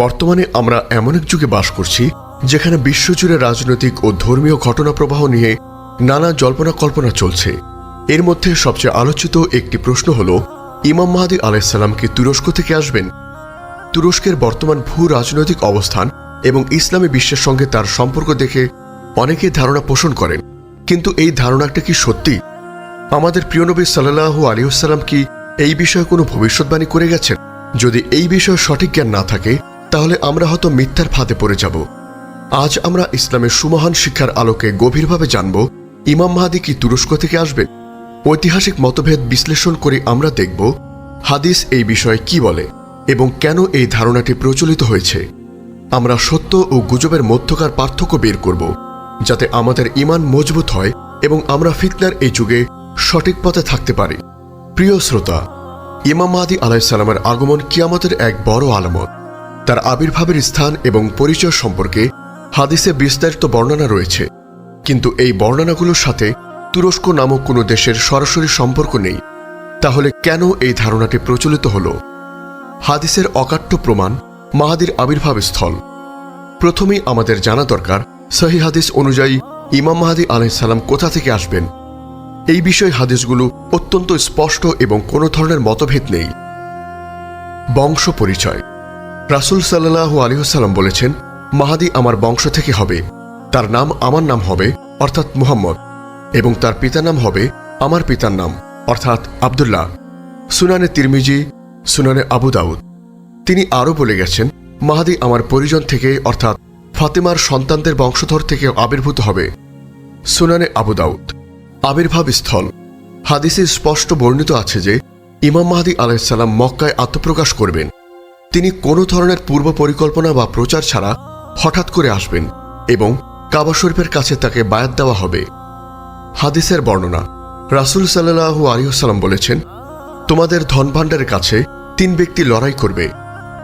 বর্তমানে আমরা এমন এক যুগে বাস করছি, যেখানে বিশ্বজুড়ে রাজনৈতিক ও ধর্মীয় ঘটনা প্রবাহ নিয়ে নানা জল্পনা কল্পনা চলছে। এর মধ্যে সবচেয়ে আলোচিত একটি প্রশ্ন হল, ইমাম মাহাদি আলাইসাল্লাম কি তুরস্ক থেকে আসবেন? তুরস্কের বর্তমান ভূ রাজনৈতিক অবস্থান এবং ইসলামী বিশ্বের সঙ্গে তার সম্পর্ক দেখে অনেকেই ধারণা পোষণ করেন। কিন্তু এই ধারণাটা কি সত্যি? আমাদের প্রিয় নবী সাল্লাহু আলিউসাল্লাম কি এই বিষয়ে কোনো ভবিষ্যৎবাণী করে গেছেন? যদি এই বিষয়ে সঠিক জ্ঞান না থাকে তাহলে আমরা হয়তো মিথ্যার ফাঁদে পড়ে যাব। আজ আমরা ইসলামের সুমহান শিক্ষার আলোকে গভীরভাবে জানব, ইমাম মাহাদি কি তুরস্ক থেকে আসবেন ঐতিহাসিক মতভেদ বিশ্লেষণ করে আমরা দেখব, হাদিস এই বিষয়ে কি বলে এবং কেন এই ধারণাটি প্রচলিত হয়েছে। আমরা সত্য ও গুজবের মধ্যকার পার্থক্য বের করব, যাতে আমাদের ইমান মজবুত হয় এবং আমরা ফিতনার এই যুগে সঠিক পথে থাকতে পারি। প্রিয় শ্রোতা, ইমাম মাহাদি আলাইসাল্লামের আগমন কিয়ামতের এক বড় আলামত। তার আবির্ভাবের স্থান এবং পরিচয় সম্পর্কে হাদিসে বিস্তারিত বর্ণনা রয়েছে। কিন্তু এই বর্ণনাগুলোর সাথে তুরস্ক নামক কোনো দেশের সরাসরি সম্পর্ক নেই। তাহলে কেন এই ধারণাটি প্রচলিত হল? হাদিসের অকাট্য প্রমাণ মাহাদির আবির্ভাব স্থল। প্রথমেই আমাদের জানা দরকার, সহি হাদিস অনুযায়ী ইমাম মাহাদি আলাইসাল্লাম কোথা থেকে আসবেন? এই বিষয়ে হাদিসগুলো অত্যন্ত স্পষ্ট এবং কোনো ধরনের মতভেদ নেই। বংশ পরিচয়। রাসুল সাল্লাহু আলিহাল্লাম বলেছেন, মাহাদি আমার বংশ থেকে হবে। তার নাম আমার নাম হবে, অর্থাৎ মুহাম্মদ। এবং তার পিতার নাম হবে আমার পিতার নাম, অর্থাৎ আবদুল্লাহ। সুনানে তিরমিজি, সুনানে আবু দাউদ। তিনি আরও বলে গেছেন, মাহাদি আমার পরিজন থেকে, অর্থাৎ ফাতেমার সন্তানদের বংশধর থেকে আবির্ভূত হবে। সুনানে আবু দাউদ। আবির্ভাব স্থল। হাদিসে স্পষ্ট বর্ণিত আছে যে, ইমাম মাহাদি আলাইসাল্লাম মক্কায় আত্মপ্রকাশ করবেন। তিনি কোনো ধরনের পূর্ব পরিকল্পনা বা প্রচার ছাড়া হঠাৎ করে আসবেন এবং কাবা শরীফের কাছে তাকে বায়াত দেওয়া হবে। হাদিসের বর্ণনা, রাসুল সাল্লাহু আলিয়াল্লাম বলেছেন, তোমাদের ধনভাণ্ডারের কাছে তিন ব্যক্তি লড়াই করবে।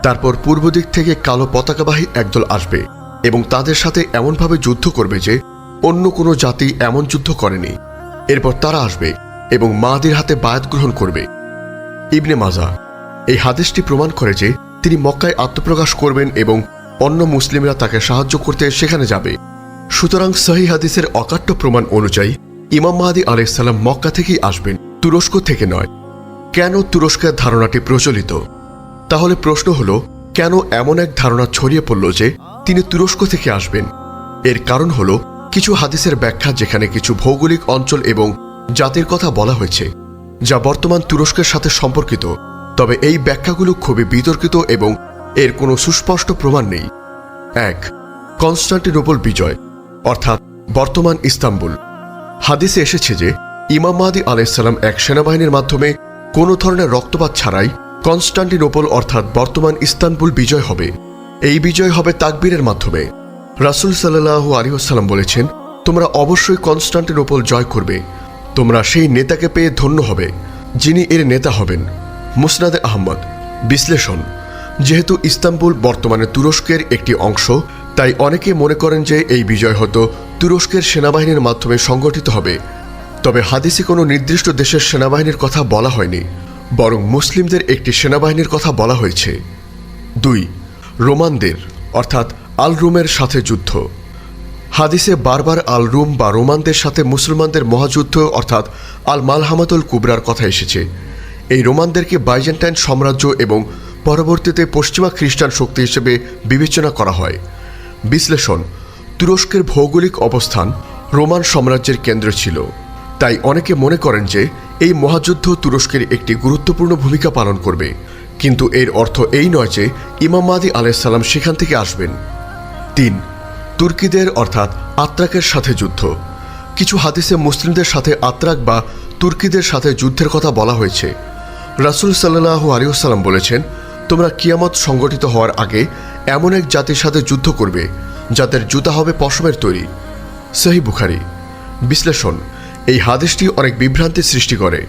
তারপর পূর্ব দিক থেকে কালো পতাকাবাহী একদল আসবে এবং তাদের সাথে এমনভাবে যুদ্ধ করবে যে অন্য কোনো জাতি এমন যুদ্ধ করেনি। এরপর তারা আসবে এবং মাদের হাতে বায়াত গ্রহণ করবে। ইবনে মাজা এই হাদিসটি প্রমাণ করে যে তিনি মক্কায় আত্মপ্রকাশ করবেন এবং অন্য মুসলিমরা তাকে সাহায্য করতে সেখানে যাবে। সুতরাং সহি হাদিসের অকাট্য প্রমাণ অনুযায়ী ইমাম মাহাদি আলাইসাল্লাম মক্কা থেকেই আসবেন, তুরস্ক থেকে নয়। কেন তুরস্কের ধারণাটি প্রচলিত? তাহলে প্রশ্ন হল, কেন এমন এক ধারণা ছড়িয়ে পড়ল যে তিনি তুরস্ক থেকে আসবেন? এর কারণ হল, কিছু হাদিসের ব্যাখ্যা যেখানে কিছু ভৌগোলিক অঞ্চল এবং জাতির কথা বলা হয়েছে, যা বর্তমান তুরস্কের সাথে সম্পর্কিত। তবে এই ব্যাখ্যাগুলো খুবই বিতর্কিত এবং এর কোনো সুস্পষ্ট প্রমাণ নেই। এক, কনস্টান্টিনোপল বিজয়, অর্থাৎ বর্তমান ইস্তাম্বুল। হাদিসে এসেছে যে, ইমাম মাহাদি আলাইসাল্লাম এক সেনাবাহিনীর মাধ্যমে কোনো ধরনের রক্তপাত ছাড়াই কনস্টান্টিনোপল অর্থাৎ বর্তমান ইস্তানবুল বিজয় হবে। এই বিজয় হবে তাকবীরের মাধ্যমে। রাসুল সাল্লাহু আলিহাস্লাম বলেছেন, তোমরা অবশ্যই কনস্টান্টিনোপল জয় করবে। তোমরা সেই নেতাকে পেয়ে ধন্য হবে, যিনি এর নেতা হবেন। মুসনাদে আহমদ। বিশ্লেষণ, যেহেতু ইস্তাম্বুল বর্তমানে তুরস্কের একটি অংশ, তাই অনেকে মনে করেন যে এই বিজয় হয়তো তুরস্কের সেনাবাহিনীর মাধ্যমে সংগঠিত হবে। তবে হাদিসে কোনো নির্দিষ্ট দেশের সেনাবাহিনীর কথা বলা হয়নি, বরং মুসলিমদের একটি সেনাবাহিনীর কথা বলা হয়েছে। দুই, রোমানদের, অর্থাৎ আল রুমের সাথে যুদ্ধ। হাদিসে বারবার আল রুম বা রোমানদের সাথে মুসলমানদের মহাযুদ্ধ, অর্থাৎ আল মালহামাতুল কুবরার কথা এসেছে। এই রোমানদেরকে বাইজেন্টাইন সাম্রাজ্য এবং পরবর্তীতে পশ্চিমা খ্রিস্টান শক্তি হিসেবে বিবেচনা করা হয়। বিশ্লেষণ, তুরস্কের ভৌগোলিক অবস্থান রোমান সাম্রাজ্যের কেন্দ্র ছিল। তাই অনেকে মনে করেন যে এই মহাযুদ্ধ তুরস্কের একটি গুরুত্বপূর্ণ ভূমিকা পালন করবে। কিন্তু এর অর্থ এই নয় যে ইমাম মাদি আলাইসাল্লাম সেখান থেকে আসবেন। তিন, তুর্কিদের অর্থাৎ আত্রাকের সাথে যুদ্ধ। কিছু হাদিসে মুসলিমদের সাথে আত্রাক বা তুর্কিদের সাথে যুদ্ধের কথা বলা হয়েছে। রাসুল সাল্লাহু আলিউসাল্লাম বলেছেন, তোমরা কিয়ামত সংগঠিত হওয়ার আগে এমন এক জাতির সাথে যুদ্ধ করবে, যাদের জুতা হবে পশমের তৈরি। সহি বুখারি। বিশ্লেষণ, এই হাদিসটি অনেক বিভ্রান্তি সৃষ্টি করে।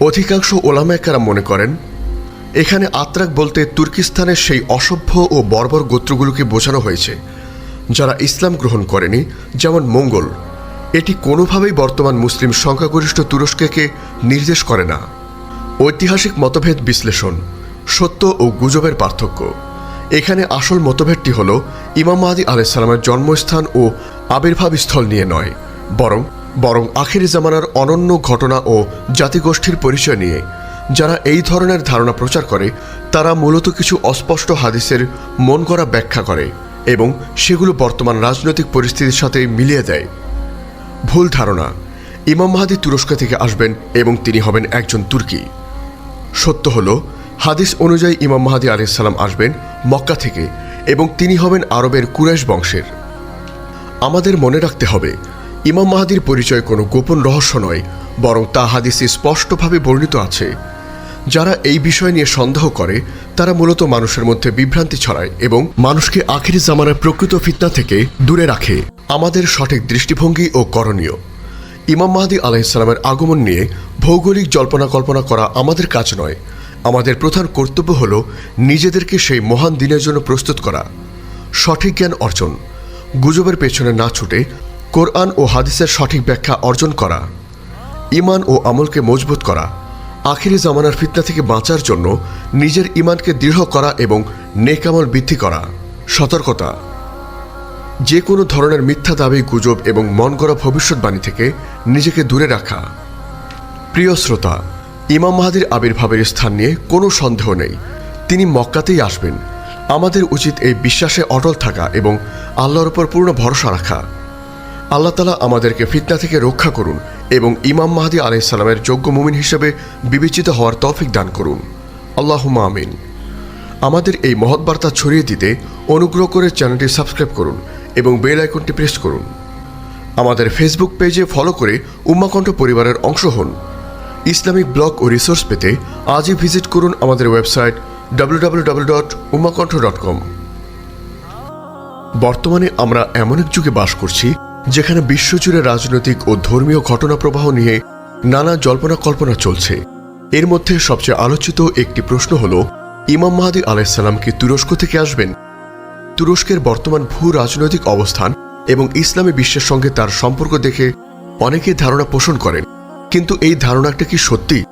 অধিকাংশ ওলামায়কারা মনে করেন, এখানে আত্রাক বলতে তুর্কিস্তানের সেই অসভ্য ও বর্বর গোত্রগুলোকে বোঝানো হয়েছে, যারা ইসলাম গ্রহণ করেনি, যেমন মঙ্গল। এটি কোনোভাবেই বর্তমান মুসলিম সংখ্যাগরিষ্ঠ তুরস্ককে নির্দেশ করে না। ঐতিহাসিক মতভেদ বিশ্লেষণ, সত্য ও গুজবের পার্থক্য। এখানে আসল মতভেদটি হল, ইমাম মাহাদি আলাইসাল্লামের জন্মস্থান ও আবির্ভাব স্থল নিয়ে নয়, বরং বরং আখির জামানার অনন্য ঘটনা ও জাতিগোষ্ঠীর পরিচয় নিয়ে। যারা এই ধরনের ধারণা প্রচার করে, তারা মূলত কিছু অস্পষ্ট হাদিসের মন করা ব্যাখ্যা করে এবং সেগুলো বর্তমান রাজনৈতিক পরিস্থিতির সাথে মিলিয়ে দেয়। ভুল ধারণা, ইমাম মাহাদি তুরস্ক থেকে আসবেন এবং তিনি হবেন একজন তুর্কি। সত্য হল, হাদিস অনুযায়ী ইমাম মাহাদি আলাইসাল্লাম আসবেন মক্কা থেকে এবং তিনি হবেন আরবের কুরাইশ বংশের। আমাদের মনে রাখতে হবে, ইমাম মাহাদির পরিচয় কোনো গোপন রহস্য নয়, বরং তা হাদিসে স্পষ্টভাবে বর্ণিত আছে। যারা এই বিষয় নিয়ে সন্দেহ করে, তারা মূলত মানুষের মধ্যে বিভ্রান্তি ছড়ায় এবং মানুষকে আখিরি জামানার প্রকৃত ফিতনা থেকে দূরে রাখে। আমাদের সঠিক দৃষ্টিভঙ্গি ও করণীয়। ইমাম মাহাদি আলাইসালামের আগমন নিয়ে ভৌগোলিক জল্পনা কল্পনা করা আমাদের কাজ নয়। আমাদের প্রধান কর্তব্য হল নিজেদেরকে সেই মহান দিনের জন্য প্রস্তুত করা। সঠিক জ্ঞান অর্জন। গুজবের পেছনে না ছুটে কোরআন ও হাদিসের সঠিক ব্যাখ্যা অর্জন করা। ইমান ও আমলকে মজবুত করা। আখিরি জামানার ফিতনা থেকে বাঁচার জন্য নিজের ইমানকে দৃঢ় করা এবং নেকামল বৃদ্ধি করা। সতর্কতা। যে কোনো ধরনের মিথ্যা দাবি, গুজব এবং মন গড়া ভবিষ্যৎবাণী থেকে নিজেকে দূরে রাখা। প্রিয় শ্রোতা, ইমাম মাহাদির আবির্ভাবের স্থান নিয়ে কোনো সন্দেহ নেই। তিনি মক্কাতেই আসবেন। আমাদের উচিত এই বিশ্বাসে অটল থাকা এবং আল্লাহর ওপর পূর্ণ ভরসা রাখা। আল্লাহ তালা আমাদেরকে ফিতনা থেকে রক্ষা করুন এবং ইমাম মাহাদি আলাইসাল্লামের যোগ্য মুমিন হিসেবে বিবেচিত হওয়ার তৌফিক দান করুন। আল্লাহ আমিন। আমাদের এই মহৎ বার্তা ছড়িয়ে দিতে অনুগ্রহ করে চ্যানেলটি সাবস্ক্রাইব করুন এবং বেল আইকনটি প্রেস করুন। আমাদের ফেসবুক পেজে ফলো করে উম্মাকণ্ঠ পরিবারের অংশ হন। ইসলামিক ব্লগ ও রিসোর্স পেতে আজই ভিজিট করুন আমাদের ওয়েবসাইট www.ummakontho.com বর্তমানে আমরা এমন এক যুগে বাস করছি, যেখানে বিশ্বজুড়ে রাজনৈতিক ও ধর্মীয় ঘটনা প্রবাহ নিয়ে নানা জল্পনা কল্পনা চলছে। এর মধ্যে সবচেয়ে আলোচিত একটি প্রশ্ন হল, ইমাম মাহাদি আলাইসাল্লাম কি তুরস্ক থেকে আসবেন? তুরস্কের বর্তমান ভূ রাজনৈতিক অবস্থান এবং ইসলামী বিশ্বের সঙ্গে তার সম্পর্ক দেখে অনেকেই ধারণা পোষণ করেন। কিন্তু এই ধারণাটা কি সত্যি?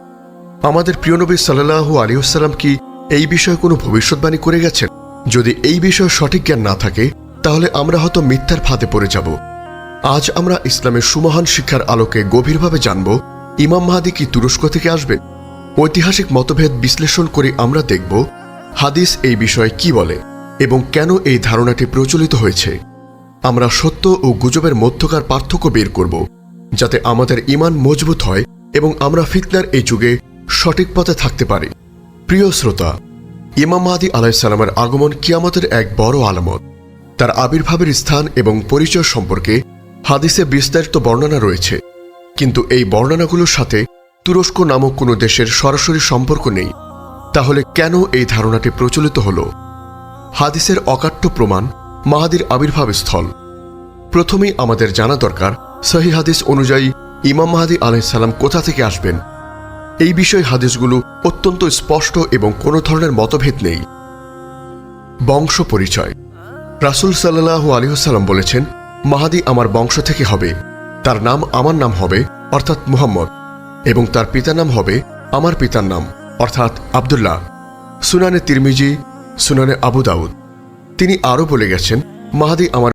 আমাদের প্রিয় নবী সাল্লাহু আলিউসাল্লাম কি এই বিষয়ে কোনো ভবিষ্যৎবাণী করে গেছেন? যদি এই বিষয়ে সঠিক জ্ঞান না থাকে, তাহলে আমরা হয়তো মিথ্যার ফাঁদে পড়ে যাব। আজ আমরা ইসলামের সুমহান শিক্ষার আলোকে গভীরভাবে জানব, ইমাম মাহাদি কি তুরস্ক থেকে আসবেন? ঐতিহাসিক মতভেদ বিশ্লেষণ করে আমরা দেখব, হাদিস এই বিষয়ে কি বলে। এবং কেন এই ধারণাটি প্রচলিত হয়েছে? আমরা সত্য ও গুজবের মধ্যকার পার্থক্য বের করব, যাতে আমাদের ইমান মজবুত হয় এবং আমরা ফিতনার এই যুগে সঠিক পথে থাকতে পারি। প্রিয় শ্রোতা, ইমাম মাহাদি আলাইসাল্লামের আগমন কিয়ামতের এক বড় আলামত। তার আবির্ভাবের স্থান এবং পরিচয় সম্পর্কে হাদিসে বিস্তারিত বর্ণনা রয়েছে। কিন্তু এই বর্ণনাগুলোর সাথে তুরস্ক নামক কোনো দেশের সরাসরি সম্পর্ক নেই। তাহলে কেন এই ধারণাটি প্রচলিত হল? হাদিসের অকাট্য প্রমাণ মাহাদির আবির্ভাব স্থল প্রথমেই আমাদের জানা দরকার, সহি হাদিস অনুযায়ী ইমাম মাহাদি আলাইসাল্লাম কোথা থেকে আসবেন। এই বিষয় হাদিসগুলো অত্যন্ত স্পষ্ট এবং কোনো ধরনের মতভেদ নেই। বংশ পরিচয়। রাসুল সাল্লাহু আলিহসাল্লাম বলেছেন, মাহাদি আমার বংশ থেকে হবে। তার নাম আমার নাম হবে, অর্থাৎ মুহাম্মদ। এবং তার পিতার নাম হবে আমার পিতার নাম, অর্থাৎ আবদুল্লাহ। সুনানে তিরমিজি সুনানে আবু দাউদ। তিনি আরও বলে গেছেন মাহাদি আমার